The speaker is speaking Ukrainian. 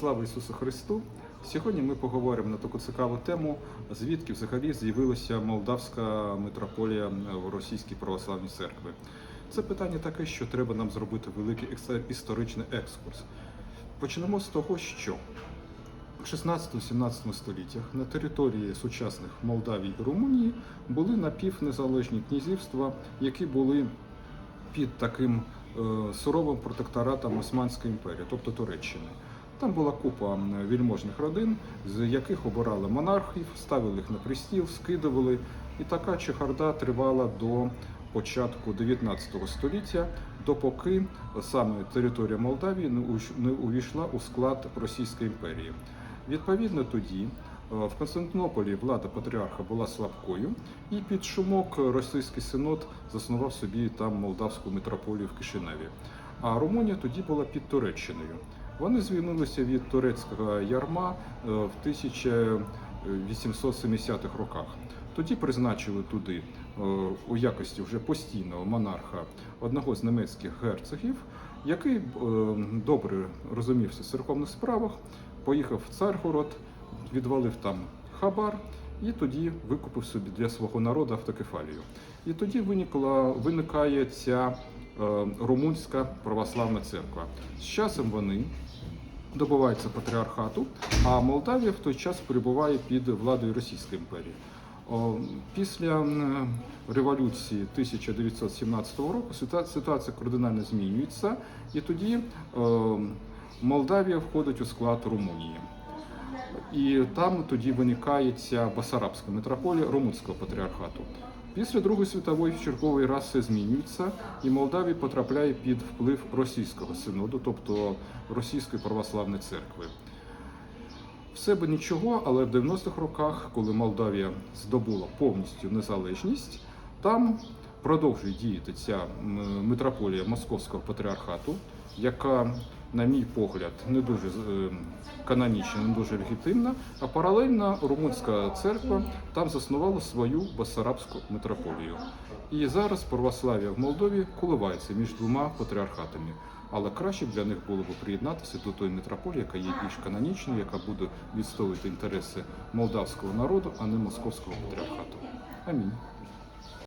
Слава Ісусу Христу! Сьогодні ми поговоримо на таку цікаву тему, звідки взагалі з'явилася молдавська митрополія в Російській православній церкві. Це питання таке, що треба нам зробити великий історичний екскурс. Почнемо з того, що в 16-17 століттях на території сучасних Молдавії і Румунії були напівнезалежні князівства, які були під таким е, суровим протекторатом Османської імперії, тобто Туреччини. Там була купа вільможних родин, з яких обирали монархів, ставили їх на пристіл, скидували. І така чехарда тривала до початку 19 століття, допоки саме територія Молдавії не увійшла у склад Російської імперії. Відповідно, тоді е, в Константинополі влада патріарха була слабкою, і під шумок російський синод заснував собі там молдавську митрополію в Кишиневі. А Румунія тоді була під Туреччиною. Вони звільнилися від турецького ярма е, в 1870-х роках. Тоді призначили туди е, у якості вже постійного монарха одного з німецьких герцогів, який е, добре розумівся в церковних справах, поїхав в Царгород, відвалив там хабар і тоді викупив собі для свого народу автокефалію. І тоді виникла, виникає ця румунська православна церква. З часом вони добуваються патріархату, а Молдавія в той час перебуває під владою Російської імперії. Після революції 1917 року ситуація кардинально змінюється, і тоді е, Молдавія входить у склад Румунії. І там тоді виникає ця Басарабська митрополія Румунського патріархату. Після Другої світової черговий раз все змінюється, і Молдавія потрапляє під вплив російського синоду, тобто Російської православної церкви. Все би нічого, але в 90-х роках, коли Молдавія здобула повністю незалежність, там продовжує діяти ця митрополія Московського патріархату, яка, на мій погляд, не дуже е, канонічна, не дуже легітимна. А паралельно румунська церква там заснувала свою Басарабську митрополію. І зараз православ'я в Молдові коливається між двома патріархатами. Але краще б для них було б приєднатися до тої митрополії, яка є більш канонічною, яка буде відстоювати інтереси молдавського народу, а не московського патріархату. Амінь.